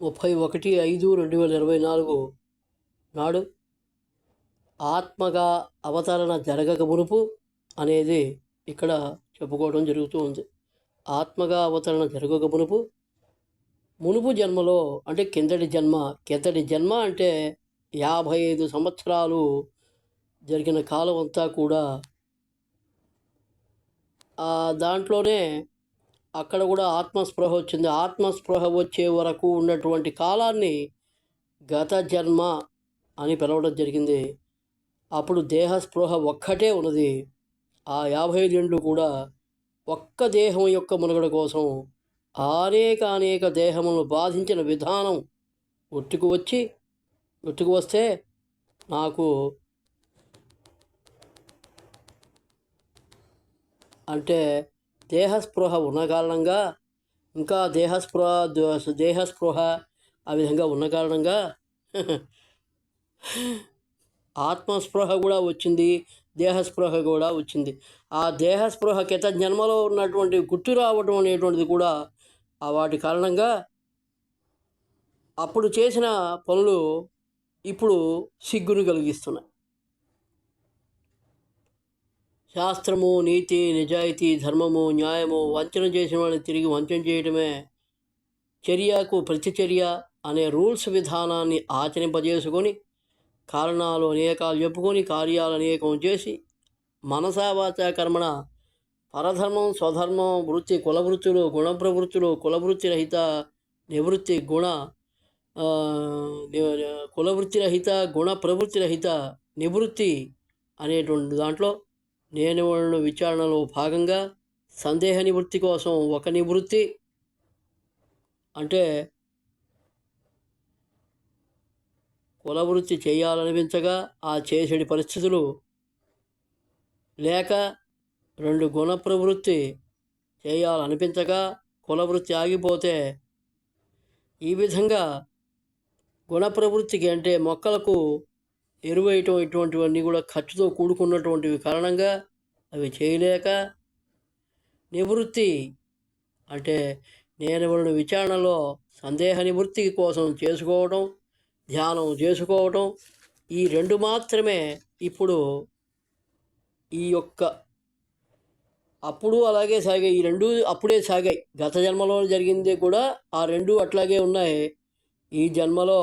ముప్పై ఒకటి ఐదు రెండు వేల ఇరవై నాలుగు నాడు ఆత్మగా అవతరణ జరగక మునుపు అనేది ఇక్కడ చెప్పుకోవడం జరుగుతూ ఉంది. ఆత్మగా అవతరణ జరగక మునుపు మునుపు జన్మలో అంటే కిందటి జన్మ కిందటి జన్మ అంటే యాభై ఐదు సంవత్సరాలు జరిగిన కాలం అంతా కూడా దాంట్లోనే అక్కడ కూడా ఆత్మస్పృహ వచ్చింది. ఆత్మస్పృహ వచ్చే వరకు ఉన్నటువంటి కాలాన్ని గత జన్మ అని పిలవడం జరిగింది. అప్పుడు దేహస్పృహ ఒక్కటే ఉన్నది. ఆ యాభై రెండు కూడా ఒక్క దేహం యొక్క మనుగడ కోసం అనేక అనేక దేహములను బాధించిన విధానం ఒట్టుకు వచ్చి ఒట్టుకు వస్తే నాకు అంటే దేహస్పృహ ఉన్న కారణంగా ఇంకా దేహస్పృహ దేహస్పృహ ఆ విధంగా ఉన్న కారణంగా ఆత్మస్పృహ కూడా వచ్చింది దేహస్పృహ కూడా వచ్చింది. ఆ దేహస్పృహ కిత జన్మలో ఉన్నటువంటి గుర్తు రావడం అనేటువంటిది కూడా ఆ వాటి కారణంగా అప్పుడు చేసిన పనులు ఇప్పుడు సిగ్గును కలిగిస్తున్నాయి. శాస్త్రము నీతి నిజాయితీ ధర్మము న్యాయము వంచన చేసిన వాళ్ళని తిరిగి వంచన చేయటమే చర్యకు ప్రతిచర్య అనే రూల్స్ విధానాన్ని ఆచరింపజేసుకొని కారణాలు అనేకాలు చెప్పుకొని కార్యాలు అనేకం చేసి మనసావాచ కర్మణ పరధర్మం స్వధర్మం వృత్తి కులవృత్తులు గుణ ప్రవృత్తులు కులవృత్తి రహిత నివృత్తి గుణ ఆ, కులవృత్తి రహిత గుణ ప్రవృత్తి రహిత నివృత్తి అనేటువంటి దాంట్లో నేను వాళ్ళను విచారణలో భాగంగా సందేహ నివృత్తి కోసం ఒక నివృత్తి అంటే కులవృత్తి చేయాలనిపించగా ఆ చేసేటి పరిస్థితులు లేక రెండు గుణ ప్రవృత్తి చేయాలనిపించగా కులవృత్తి ఆగిపోతే ఈ విధంగా గుణ ప్రవృత్తికి అంటే మొక్కలకు ఎరువేయటం ఇటువంటివన్నీ కూడా ఖర్చుతో కూడుకున్నటువంటివి కారణంగా అవి చేయలేక నివృత్తి. అంటే నేను వాళ్ళ విచారణలో సందేహ నివృత్తి కోసం చేసుకోవడం ధ్యానం చేసుకోవడం ఈ రెండు మాత్రమే ఇప్పుడు ఈ యొక్క అప్పుడు అలాగే సాగాయి. ఈ రెండు అప్పుడే సాగాయి. గత జన్మలో జరిగింది కూడా ఆ రెండు అట్లాగే ఉన్నాయి. ఈ జన్మలో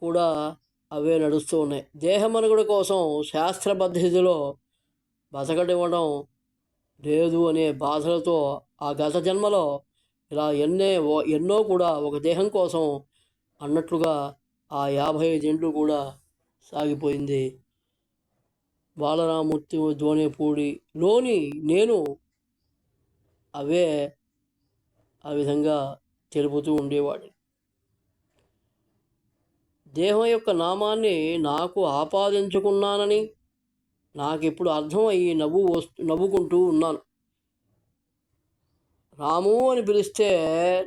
కూడా అవే నడుస్తూ ఉన్నాయి. దేహమనుగుడు కోసం శాస్త్ర పద్ధతిలో బతకనివ్వడం లేదు అనే బాధలతో ఆ గత జన్మలో ఇలా ఎన్నే ఓ- ఎన్నో కూడా ఒక దేహం కోసం అన్నట్లుగా ఆ యాభై ఐదేండ్లు కూడా సాగిపోయింది. బాలరామూర్తి ధోనిపూడి లోని నేను అవే ఆ విధంగా తెలుపుతూ ఉండేవాడిని. దేహం యొక్క నామాన్ని నాకు ఆపాదించుకున్నానని నాకు ఇప్పుడు అర్థమయ్యి నవ్వు వస్తు నవ్వుకుంటూ ఉన్నాను. రాము అని పిలిస్తే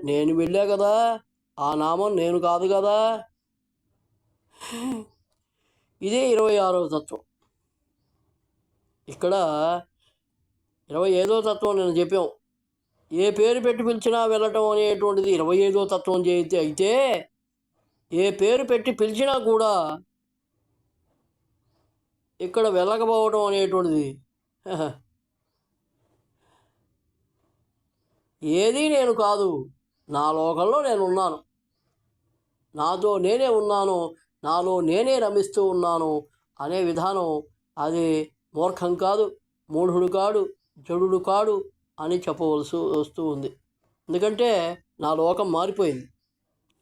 నేను వెళ్ళా కదా ఆ నామం నేను కాదు కదా? ఇదే ఇరవై ఆరో తత్వం. ఇక్కడ ఇరవై ఐదో తత్వం నేను చెప్పాం. ఏ పేరు పెట్టి పిలిచినా వెళ్ళటం అనేటువంటిది ఇరవై ఐదో తత్వం చేయితే అయితే ఏ పేరు పెట్టి పిలిచినా కూడా ఇక్కడ వెళ్ళకపోవడం అనేటువంటిది. ఏదీ ఏది నేను కాదు. నా లోకంలో నేను ఉన్నాను నాతో నేనే ఉన్నాను. నాలో నేనే రమిస్తూ ఉన్నాను అనే విధానం అది మూర్ఖం కాదు మూఢుడు కాడు జడుడు కాడు అని చెప్పవలసి వస్తూ ఉంది. ఎందుకంటే నా లోకం మారిపోయింది.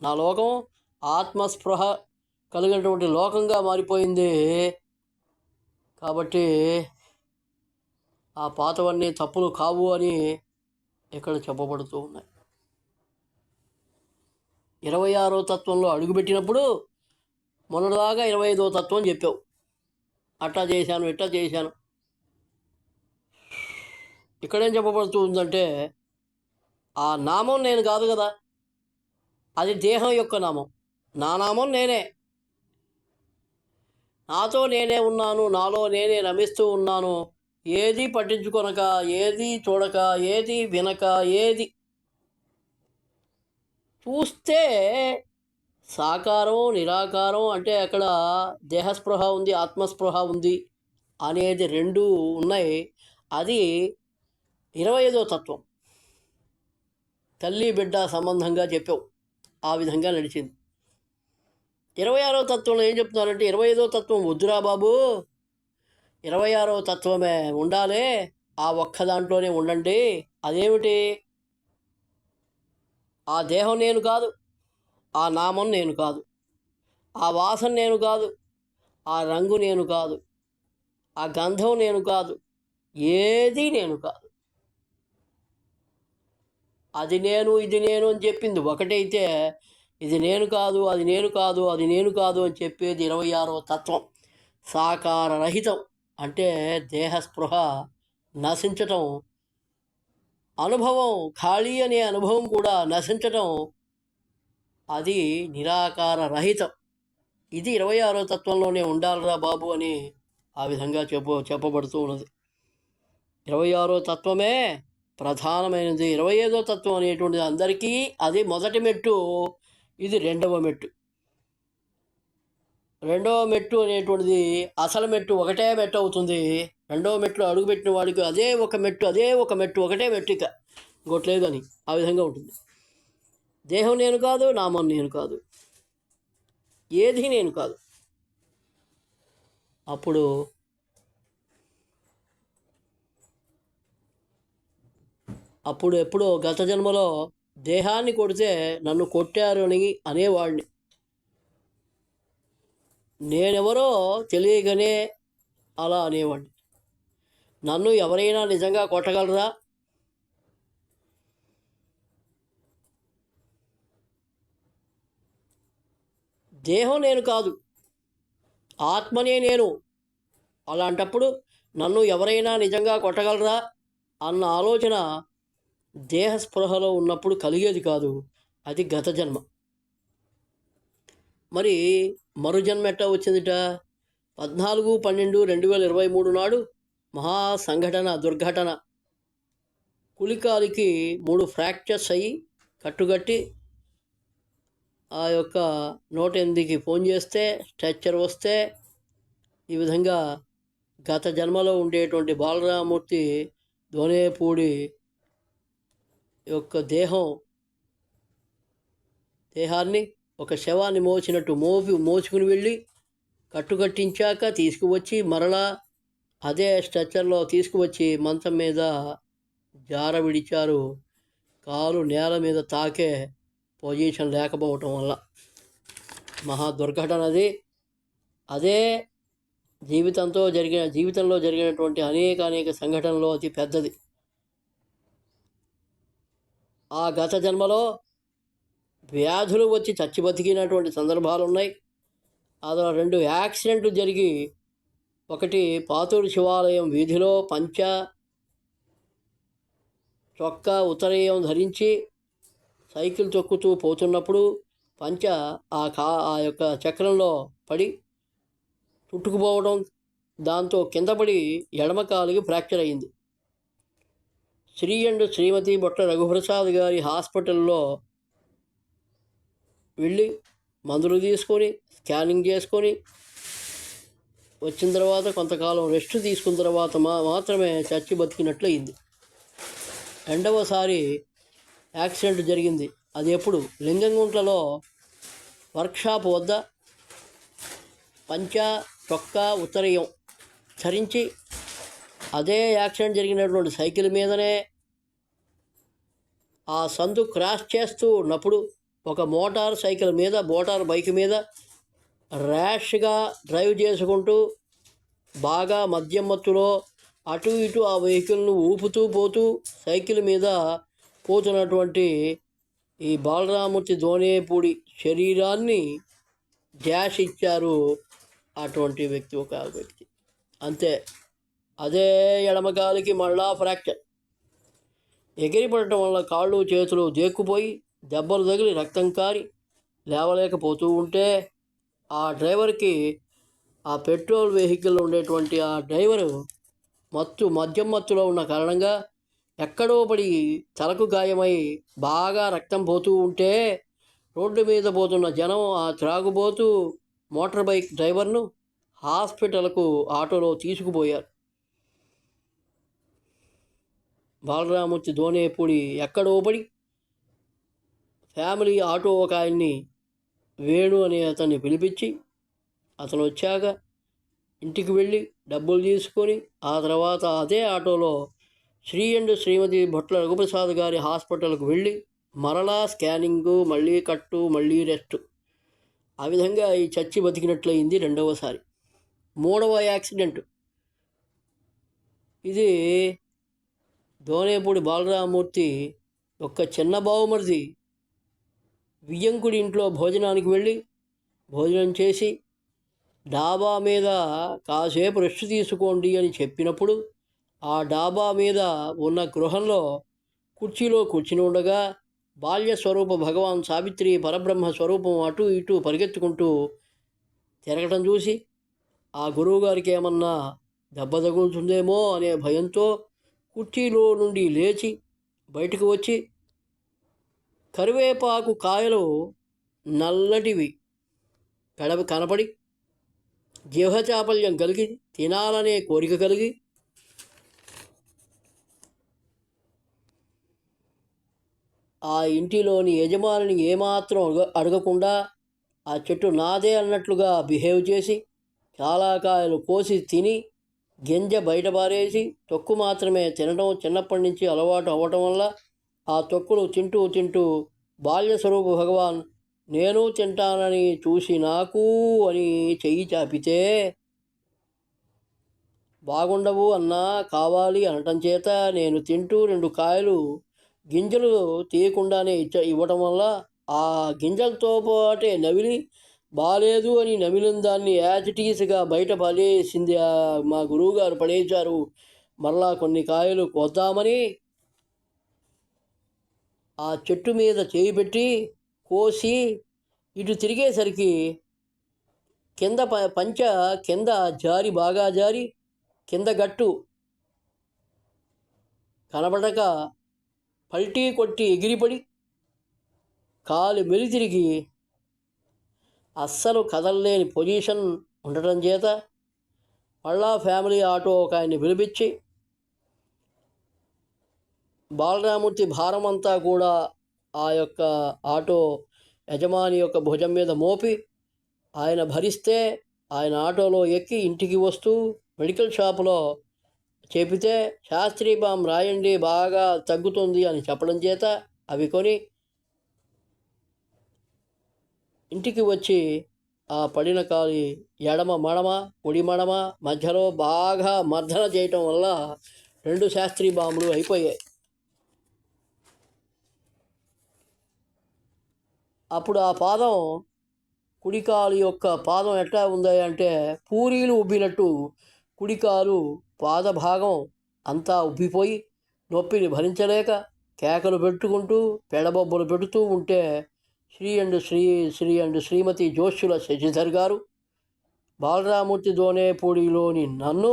నా లోకం ఆత్మస్పృహ కలిగినటువంటి లోకంగా మారిపోయింది. కాబట్టి ఆ పాతవన్నీ తప్పులు కావు అని ఇక్కడ చెప్పబడుతూ ఉన్నాయి. ఇరవై ఆరో తత్వంలో అడుగుపెట్టినప్పుడు మొన్నటిదాకా ఇరవై ఐదో తత్వం చెప్పావు. అట్టా చేశాను ఇట్టా చేశాను. ఇక్కడేం చెప్పబడుతూ ఉందంటే ఆ నామం నేను కాదు కదా. అది దేహం యొక్క నామం. నా నామం నేనే. నాతో నేనే ఉన్నాను నాలో నేనే రమిస్తూ ఉన్నాను. ఏది పట్టించుకొనక ఏది చూడక ఏది వినక ఏది చూస్తే సాకారం నిరాకారం అంటే అక్కడ దేహస్పృహ ఉంది ఆత్మస్పృహ ఉంది అనేది రెండు ఉన్నాయి. అది ఇరవై ఐదో తత్వం. తల్లి బిడ్డ సంబంధంగా చెప్పావు. ఆ విధంగా నడిచింది. ఇరవై ఆరో తత్వంలో ఏం చెప్తున్నారంటే ఇరవై ఐదో తత్వం వద్దురా బాబు. ఇరవై ఆరో తత్వమే ఉండాలి. ఆ ఒక్క దాంట్లోనే ఉండండి. అదేమిటి? ఆ దేహం నేను కాదు ఆ నామం నేను కాదు ఆ వాసన నేను కాదు ఆ రంగు నేను కాదు ఆ గంధం నేను కాదు ఏది నేను కాదు. అది నేను ఇది నేను అని చెప్పింది ఒకటైతే ఇది నేను కాదు అది నేను కాదు అది నేను కాదు అని చెప్పేది ఇరవై ఆరవ తత్వం. సాకార రహితం అంటే దేహస్పృహ నశించటం. అనుభవం ఖాళీ అనే అనుభవం కూడా నశించటం. అది నిరాకార రహితం ఇది ఇరవై ఆరో తత్వంలోనే ఉండాలిరా బాబు అని ఆ విధంగా చెప్ప చెప్పబడుతూ ఉన్నది. ఇరవై ఆరో తత్వమే ప్రధానమైనది. ఇరవై ఐదో తత్వం అనేటువంటిది అందరికీ అది మొదటి మెట్టు. ఇది రెండవ మెట్టు. రెండవ మెట్టు అనేటువంటిది అసలు మెట్టు ఒకటే మెట్టు అవుతుంది. రెండవ మెట్లు అడుగుపెట్టిన వాడికి అదే ఒక మెట్టు అదే ఒక మెట్టు ఒకటే మెట్టు ఇక. ఇంకోట్లేదు అని ఆ విధంగా ఉంటుంది. దేహం నేను కాదు నామం నేను కాదు. ఏది నేను కాదు. అప్పుడు అప్పుడు ఎప్పుడో గత జన్మలో దేహాన్ని కొడితే నన్ను కొట్టారు అని అనేవాడిని నేనెవరో తెలియకనే అలా అనేవాడిని నన్ను ఎవరైనా నిజంగా కొట్టగలరా? దేహం నేను కాదు ఆత్మనే నేను. అలాంటప్పుడు నన్ను ఎవరైనా నిజంగా కొట్టగలరా? అన్న ఆలోచన దేహ స్పృహలో ఉన్నప్పుడు కలిగేది కాదు. అది గత జన్మ. మరి మరు జన్మ ఎట్టా వచ్చిందిట? పద్నాలుగు పన్నెండు రెండు వేల ఇరవై మూడు నాడు మహా సంఘటన దుర్ఘటన. కులికాలికి మూడు ఫ్రాక్చర్స్ అయ్యి కట్టుకట్టి ఆ యొక్క నూట ఎనిమిదికి ఫోన్ చేస్తే స్ట్రెచ్చర్ వస్తే ఈ విధంగా గత జన్మలో ఉండేటువంటి బాలరామూర్తి ధోనేపూడి యొక్క దేహం దేహాన్ని ఒక శవాన్ని మోచినట్టు మోపి మోచుకుని వెళ్ళి కట్టుకట్టించాక తీసుకువచ్చి మరలా అదే స్ట్రక్చర్లో తీసుకువచ్చి మంచం మీద జార విడిచారు. కాలు నేల మీద తాకే పొజిషన్ లేకపోవటం వల్ల. మహా దుర్ఘటన అది. అదే జీవితంతో జరిగిన జీవితంలో జరిగినటువంటి అనేక అనేక సంఘటనలో అతి పెద్దది. ఆ గత జన్మలో వ్యాధులు వచ్చి చచ్చి బతికినటువంటి సందర్భాలు ఉన్నాయి అదో రెండు యాక్సిడెంట్లు జరిగి ఒకటి పాతూరు శివాలయం వీధిలో పంచ చొక్కా ఉత్తరేయం ధరించి సైకిల్ తొక్కుతూ పోతున్నప్పుడు పంచ ఆ కా ఆ యొక్క చక్రంలో పడి చుట్టుకుపోవడం దాంతో కింద పడి ఎడమ కాలుకి ఫ్రాక్చర్ అయింది. శ్రీ అండ్ శ్రీమతి బొట్ట రఘుప్రసాద్ గారి హాస్పిటల్లో వెళ్ళి మందులు తీసుకొని స్కానింగ్ చేసుకొని వచ్చిన తర్వాత కొంతకాలం రెస్ట్ తీసుకున్న తర్వాత మా మాత్రమే చచ్చి బతికినట్లు అయింది రెండవసారి యాక్సిడెంట్ జరిగింది. అది ఎప్పుడు? లింగంగుంట్లలో వర్క్షాప్ వద్ద పంచ చొక్కా ఉత్తరయం ధరించి అదే యాక్సిడెంట్ జరిగినటువంటి సైకిల్ మీదనే ఆ సందు క్రాష్ చేస్తూ ఉన్నప్పుడు ఒక మోటార్ సైకిల్ మీద మోటార్ బైక్ మీద ర్యాష్గా డ్రైవ్ చేసుకుంటూ బాగా మద్యం మత్తులో అటు ఇటు ఆ వెహికల్ను ఊపుతూ పోతూ సైకిల్ మీద పోతున్నటువంటి ఈ బాలరామూర్తి ధోనేపూడి శరీరాన్ని డ్యాష్ ఇచ్చారు అటువంటి వ్యక్తి ఒక వ్యక్తి. అంతే. అదే ఎడమకాలికి మళ్ళా ఫ్రాక్చర్. ఎగిరిపడటం వల్ల కాళ్ళు చేతులు దేక్కుపోయి దెబ్బలు తగిలి రక్తం కారి లేవలేకపోతూ ఉంటే ఆ డ్రైవర్కి ఆ పెట్రోల్ వెహికల్లో ఉండేటువంటి ఆ డ్రైవరు మత్తు మద్యం మత్తులో ఉన్న కారణంగా ఎక్కడో పడి తలకు గాయమై బాగా రక్తం పోతూ ఉంటే రోడ్డు మీద పోతున్న జనం ఆ త్రాగుబోతూ మోటార్ బైక్ డ్రైవర్ను హాస్పిటల్కు ఆటోలో తీసుకుపోయారు. బాలరామూర్తి దోనేపూడి ఎక్కడ పడి ఫ్యామిలీ ఆటో ఒక ఆయన్ని వేణు అనే అతన్ని పిలిపించి అతను వచ్చాక ఇంటికి వెళ్ళి డబ్బులు తీసుకొని ఆ తర్వాత అదే ఆటోలో శ్రీ అండ్ శ్రీమతి భట్ల రఘుప్రసాద్ గారి హాస్పిటల్కు వెళ్ళి మరలా స్కానింగు మళ్ళీ కట్టు మళ్ళీ రెస్ట్. ఆ విధంగా ఈ చచ్చి బతికినట్లయింది రెండవసారి. మూడవ యాక్సిడెంట్. ఇది దోనేపూడి బాలరామూర్తి యొక్క చిన్న బావుమరిది వియ్యంకుడి ఇంట్లో భోజనానికి వెళ్ళి భోజనం చేసి డాబా మీద కాసేపు రెస్ట్ తీసుకోండి అని చెప్పినప్పుడు ఆ డాబా మీద ఉన్న గృహంలో కుర్చీలో కూర్చుని ఉండగా బాల్య స్వరూప భగవాన్ సావిత్రి పరబ్రహ్మ స్వరూపం అటు ఇటు పరిగెత్తుకుంటూ తిరగటం చూసి ఆ గురువుగారికి ఏమన్నా దెబ్బ తగులుతుందేమో అనే భయంతో కుర్చీలో నుండి లేచి బయటకు వచ్చి కరివేపాకు కాయలు నల్లటివి. కడప కనపడి జీవచాపల్యం కలిగి తినాలనే కోరిక కలిగి ఆ ఇంటిలోని యజమానిని ఏమాత్రం అడగ అడగకుండా ఆ చెట్టు నాదే అన్నట్లుగా బిహేవ్ చేసి చాలా కాయలు కోసి తిని గింజ బయట పారేసి తొక్కు మాత్రమే తినడం చిన్నప్పటి నుంచి అలవాటు అవ్వటం వల్ల ఆ తొక్కులు తింటూ తింటూ బాల్య స్వరూప భగవాన్ నేను తింటానని చూసి నాకు అని చెయ్యి చాపితే బాగుండవు అన్నా కావాలి అనటం చేత నేను తింటూ రెండు కాయలు గింజలు తీయకుండానే ఇచ్చ ఇవ్వటం వల్ల ఆ గింజలతో పాటే నవిలి బాలేదు అని నమిలిన దాన్ని యాజిటీస్గా బయట పడేసింది మా గురువుగారు పడేశారు. మరలా కొన్ని కాయలు కోద్దామని ఆ చెట్టు మీద చేయి పెట్టి కోసి ఇటు తిరిగేసరికి కింద ప పంచ కింద జారి బాగా జారి కింద గట్టు కనబడక పల్టీ కొట్టి ఎగిరిపడి కాలు మెలితిరిగి అస్సలు కదలలేని పొజిషన్ ఉండటం చేత మళ్ళా ఫ్యామిలీ ఆటో ఒక ఆయన్ని పిలిపించి బాలరామూర్తి భారం అంతా కూడా ఆ యొక్క ఆటో యజమాని యొక్క భుజం మీద మోపి ఆయన భరిస్తే ఆయన ఆటోలో ఎక్కి ఇంటికి వస్తూ మెడికల్ షాపులో చెబితే శాస్త్రీ బామ్ రాయండి బాగా తగ్గుతుంది అని చెప్పడం చేత అవి కొని ఇంటికి వచ్చి ఆ పడిన కాలి ఎడమ మడమ కుడి మడమ మధ్యలో బాగా మర్దన చేయటం వల్ల రెండు శాస్త్రీ బాంబులు అయిపోయాయి. అప్పుడు ఆ పాదం కుడికాలు యొక్క పాదం ఎట్లా ఉంది అంటే పూరీలు ఉబ్బినట్టు కుడికాలు పాద భాగం అంతా ఉబ్బిపోయి నొప్పిని భరించలేక కేకలు పెట్టుకుంటూ పెడబొబ్బలు పెడుతూ ఉంటే శ్రీ అండ్ శ్రీ శ్రీ అండ్ శ్రీమతి జోష్యుల శశిధర్ గారు బాలరామూర్తి దోనేపూడిలోని నన్ను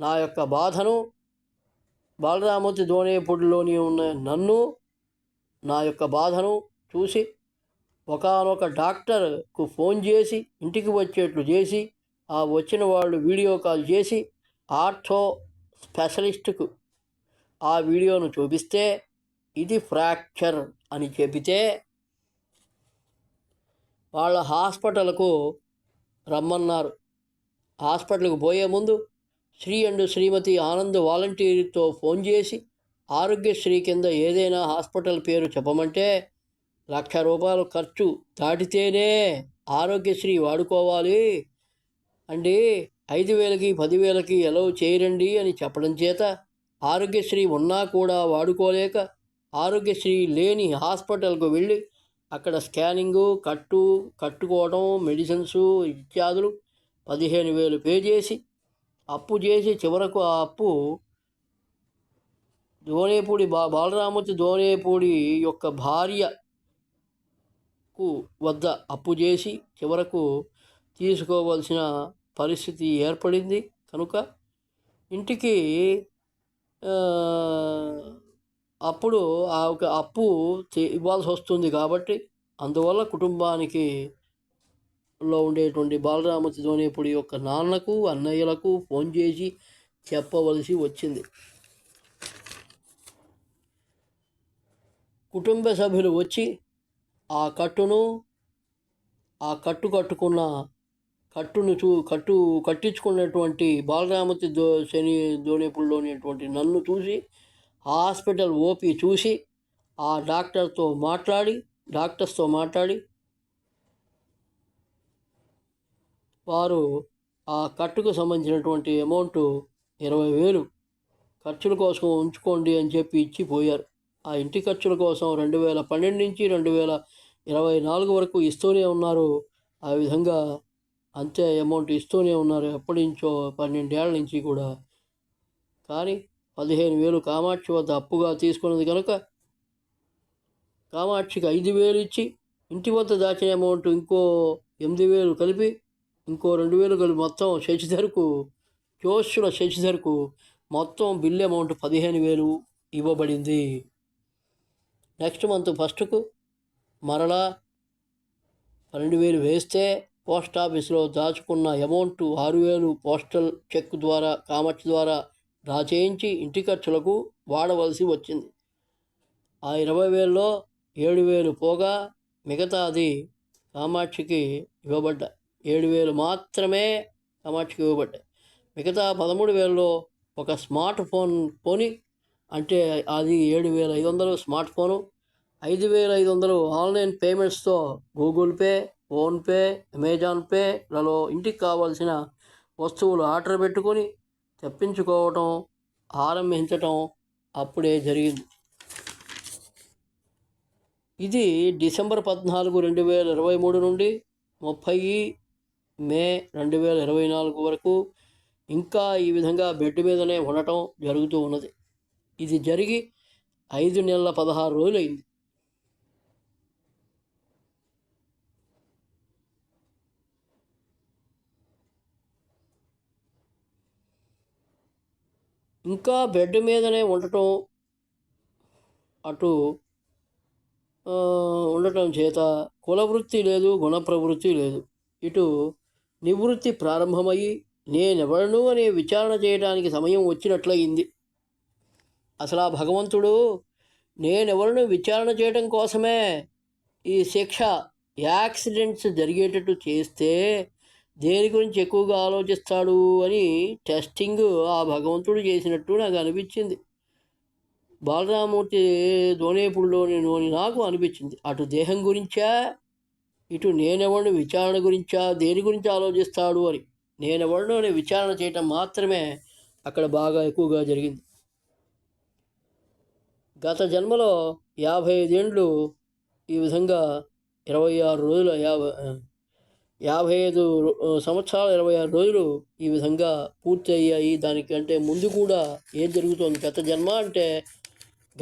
నా యొక్క బాధను బాలరామూర్తి దోనేపూడిలోని ఉన్న నన్ను నా యొక్క బాధను చూసి ఒకానొక డాక్టర్కు ఫోన్ చేసి ఇంటికి వచ్చేట్లు చేసి ఆ వచ్చిన వాళ్ళు వీడియో కాల్ చేసి ఆర్థో స్పెషలిస్ట్కు ఆ వీడియోను చూపిస్తే ఇది ఫ్రాక్చర్. అని చెబితే వాళ్ళ హాస్పిటల్కు రమ్మన్నారు. హాస్పిటల్కి పోయే ముందు శ్రీ అండ్ శ్రీమతి ఆనంద్ వాలంటీర్తో ఫోన్ చేసి ఆరోగ్యశ్రీ కింద ఏదైనా హాస్పిటల్ పేరు చెప్పమంటే లక్ష రూపాయలు ఖర్చు దాటితేనే ఆరోగ్యశ్రీ వాడుకోవాలి. అండి ఐదు వేలకి పదివేలకి ఎలవ్ చేయరండి అని చెప్పడం చేత ఆరోగ్యశ్రీ ఉన్నా కూడా వాడుకోలేక ఆరోగ్యశ్రీ లేని హాస్పిటల్కు వెళ్ళి అక్కడ స్కానింగు కట్టు కట్టుకోవడం మెడిసిన్స్ ఇత్యాదులు పదిహేను వేలు పే చేసి అప్పు చేసి చివరకు ఆ అప్పు దోనేపూడి బా బాలరామూర్తి దోనేపూడి యొక్క భార్యకు వద్ద అప్పు చేసి చివరకు తీసుకోవాల్సిన పరిస్థితి ఏర్పడింది. కనుక ఇంటికి అప్పుడు ఆ ఒక అప్పు ఇవ్వాల్సి వస్తుంది కాబట్టి అందువల్ల కుటుంబానికి లో ఉండేటువంటి బాలరామతి ధోనిపుడి యొక్క నాన్నకు అన్నయ్యలకు ఫోన్ చేసి చెప్పవలసి వచ్చింది. కుటుంబ సభ్యులు వచ్చి ఆ కట్టును ఆ కట్టు కట్టుకున్న కట్టును చూ కట్టు కట్టించుకున్నటువంటి బాలరామతి దో శని దోనేపుల్లోనేటువంటి నన్ను చూసి హాస్పిటల్ ఓపీ చూసి ఆ డాక్టర్తో మాట్లాడి డాక్టర్స్తో మాట్లాడి వారు ఆ కట్టుకు సంబంధించినటువంటి అమౌంట్ ఇరవై వేలు ఖర్చుల కోసం ఉంచుకోండి అని చెప్పి ఇచ్చి పోయారు. ఆ ఇంటి ఖర్చుల కోసం రెండు వేల పన్నెండు నుంచి రెండు వేల ఇరవై నాలుగు వరకు ఇస్తూనే ఉన్నారు. ఆ విధంగా అంతే అమౌంట్ ఇస్తూనే ఉన్నారు. ఎప్పటి నుంచో పన్నెండేళ్ళ నుంచి కూడా. కానీ పదిహేను వేలు కామాక్షి వద్ద అప్పుగా తీసుకున్నది కనుక కామాక్షికి ఐదు వేలు ఇచ్చి ఇంటి వద్ద దాచిన అమౌంట్ ఇంకో ఎనిమిది వేలు కలిపి ఇంకో రెండు వేలు కలిపి మొత్తం శశిధర్కు జోషుల శశిధర్కు మొత్తం బిల్ అమౌంట్ పదిహేను వేలు ఇవ్వబడింది. నెక్స్ట్ మంత్ ఫస్ట్కు మరలా పన్నెండు వేలు వేస్తే పోస్ట్ ఆఫీస్లో దాచుకున్న అమౌంట్ ఆరు వేలు పోస్టల్ చెక్ ద్వారా కామర్స్ ద్వారా డ్రా చేయించి ఇంటి ఖర్చులకు వాడవలసి వచ్చింది. ఆ ఇరవై వేలలో ఏడు వేలు పోగా మిగతాది కామాక్షికి ఇవ్వబడ్డ. ఏడు వేలు మాత్రమే కామాక్షికి ఇవ్వబడ్డాయి. మిగతా పదమూడు వేలలో ఒక స్మార్ట్ ఫోన్ కొని అంటే అది ఏడు వేల ఐదు వందలు స్మార్ట్ ఫోను ఐదు వేల ఐదు వందలు ఆన్లైన్ పేమెంట్స్తో గూగుల్ పే ఫోన్పే అమెజాన్ పేలలో ఇంటికి కావాల్సిన వస్తువులు ఆర్డర్ పెట్టుకొని తెప్పించుకోవటం ఆరంభించటం అప్పుడే జరిగింది. ఇది డిసెంబర్ పద్నాలుగు రెండు వేల ఇరవై మూడు నుండి ముప్పై మే రెండు వేల ఇరవై నాలుగు వరకు ఇంకా ఈ విధంగా బెడ్ మీదనే ఉండటం జరుగుతూ ఉన్నది. ఇది జరిగి ఐదు నెలల పదహారు రోజులు ఇంకా బెడ్ మీదనే ఉండటం అటు ఉండటం చేత కులవృత్తి లేదు గుణప్రవృత్తి లేదు. ఇటు నివృత్తి ప్రారంభమయ్యి నేనెవడను అనే విచారణ చేయడానికి సమయం వచ్చినట్లయింది. అసలు ఆ భగవంతుడు నేనెవరిని విచారణ చేయడం కోసమే ఈ శిక్ష యాక్సిడెంట్స్ జరిగేటట్టు చేస్తే దేని గురించి ఎక్కువగా ఆలోచిస్తాడు అని టెస్టింగ్ ఆ భగవంతుడు చేసినట్టు నాకు అనిపించింది. బాలరామూర్తి దోనేపుల్లోని నేను నాకు అనిపించింది. అటు దేహం గురించా ఇటు నేనెవడిని విచారణ గురించా దేని గురించి ఆలోచిస్తాడు అని. నేనెవడిని అని విచారణ చేయటం మాత్రమే అక్కడ బాగా ఎక్కువగా జరిగింది. గత జన్మలో యాభై ఐదేండ్లు ఈ విధంగా ఇరవై ఆరు రోజుల యాభై యాభై ఐదు సంవత్సరాలు సంవత్సరాల ఇరవై ఆరు రోజులు ఈ విధంగా పూర్తి అయ్యాయి దానికంటే ముందు కూడా ఏం జరుగుతోంది? గత జన్మ అంటే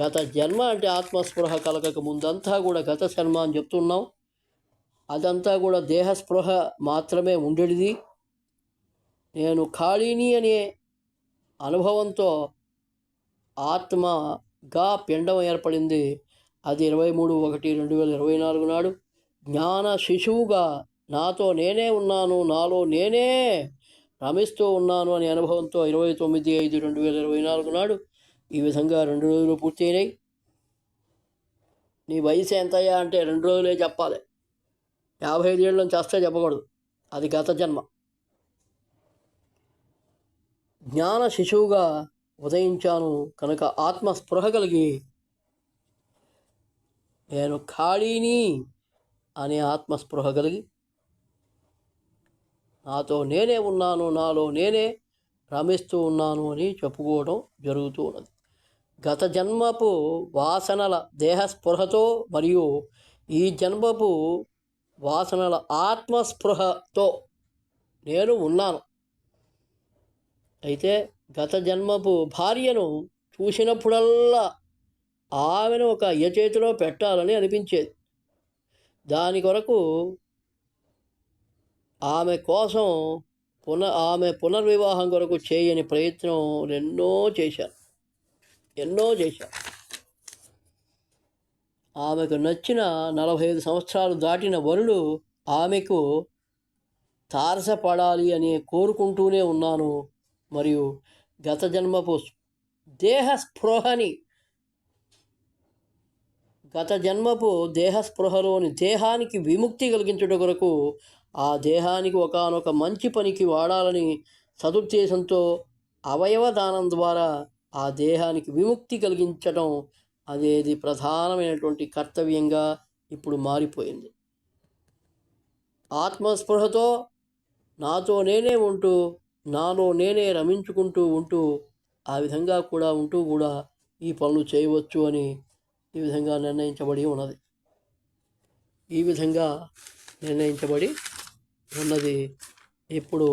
గత జన్మ అంటే ఆత్మస్పృహ కలగక ముందంతా కూడా గత జన్మ అని చెప్తున్నాం. అదంతా కూడా దేహస్పృహ మాత్రమే ఉండేది. నేను ఖాళీని అనే అనుభవంతో ఆత్మగా పిండం ఏర్పడింది. అది ఇరవై మూడు ఒకటి రెండు వేల ఇరవై నాలుగు నాడు. జ్ఞాన శిశువుగా నాతో నేనే ఉన్నాను నాలో నేనే రమిస్తూ ఉన్నాను అనే అనుభవంతో ఇరవై తొమ్మిది ఐదు రెండు వేల ఇరవై నాలుగు నాడు ఈ విధంగా రెండు రోజులు పూర్తయినాయి. నీ వయసు ఎంతయ్యా అంటే రెండు రోజులే చెప్పాలి. యాభై ఐదేళ్ళ నుంచి చేస్తే చెప్పకూడదు. అది గత జన్మ. జ్ఞాన శిశువుగా ఉదయించాను కనుక ఆత్మస్పృహ కలిగి నేను ఖాళీని అనే ఆత్మస్పృహ కలిగి నాతో నేనే ఉన్నాను నాలో నేనే రమిస్తూ ఉన్నాను అని చెప్పుకోవడం జరుగుతూ ఉన్నది. గత జన్మపు వాసనల దేహస్పృహతో మరియు ఈ జన్మపు వాసనల ఆత్మస్పృహతో నేను ఉన్నాను. అయితే గత జన్మపు భార్యను చూసినప్పుడల్లా ఆమెను ఒక అయ్య చేతిలో పెట్టాలని అనిపించేది. దాని కొరకు ఆమె కోసం పున ఆమె పునర్వివాహం కొరకు చేయని ప్రయత్నం ఎన్నో చేశాను ఎన్నో చేశాను ఆమెకు నచ్చిన నలభై ఐదు సంవత్సరాలు దాటిన వరుడు ఆమెకు తారసపడాలి అని కోరుకుంటూనే ఉన్నాను. మరియు గత జన్మపు దేహ స్పృహని గత జన్మపు దేహ స్పృహలోని దేహానికి విముక్తి కలిగించుట కొరకు ఆ దేహానికి ఒకానొక మంచి పనికి వాడాలని సదుద్దేశంతో అవయవ దానం ద్వారా ఆ దేహానికి విముక్తి కలిగించడం అనేది ప్రధానమైనటువంటి కర్తవ్యంగా ఇప్పుడు మారిపోయింది. ఆత్మస్పృహతో నాతో నేనే ఉంటూ నాలో నేనే రమించుకుంటూ ఉంటూ ఆ విధంగా కూడా ఉంటూ కూడా ఈ పనులు చేయవచ్చు అని ఈ విధంగా నిర్ణయించబడి ఉన్నది. ఈ విధంగా నిర్ణయించబడి ఉన్నది ఇప్పుడు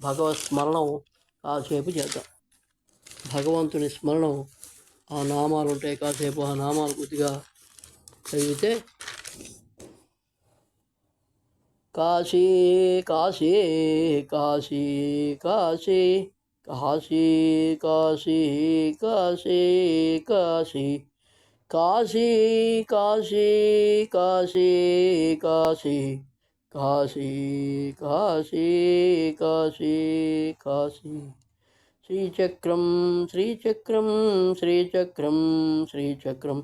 భగవత్ స్మరణం కాసేపు చేద్దాం భగవంతుని స్మరణం ఆ నామాలు ఉంటాయి కాసేపు ఆ నామాలు కొద్దిగా చదివితే కాశీ కాశీ కాశీ కాశీ కాశీ కాశీ కాశీ కాశీ కాశీ కాశీ కాశీ కాశీ काशी काशी काशी काशी। श्रीचक्रं श्रीचक्रं श्रीचक्रं श्रीचक्रं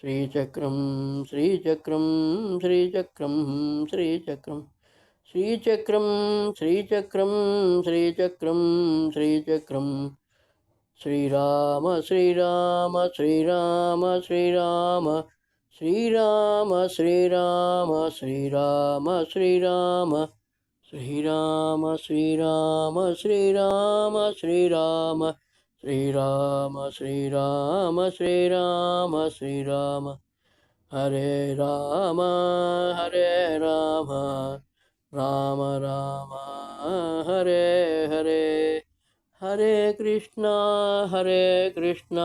श्रीचक्रं श्रीचक्रं श्रीचक्रं श्रीचक्रं। श्रीचक्रं श्रीचक्रं श्रीचक्रं श्रीचक्रं। श्रीराम श्रीराम श्रीराम श्रीराम। श्रीराम श्रीराम श्रीराम श्रीराम। श्रीराम श्रीराम श्रीराम श्रीराम। श्रीराम श्रीराम श्रीराम श्रीराम। हरे राम हरे राम। राम राम, हरे हरे। हरे कृष्णा हरे कृष्णा।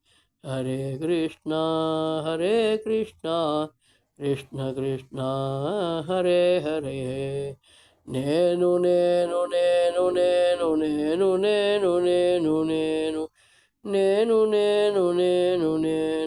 హరే కృష్ణ హరే కృష్ణ కృష్ణ కృష్ణ హరే హరే నేను నేను నేను నేను నేను నేను నేను నేను నేను నేను నేను నేను నేను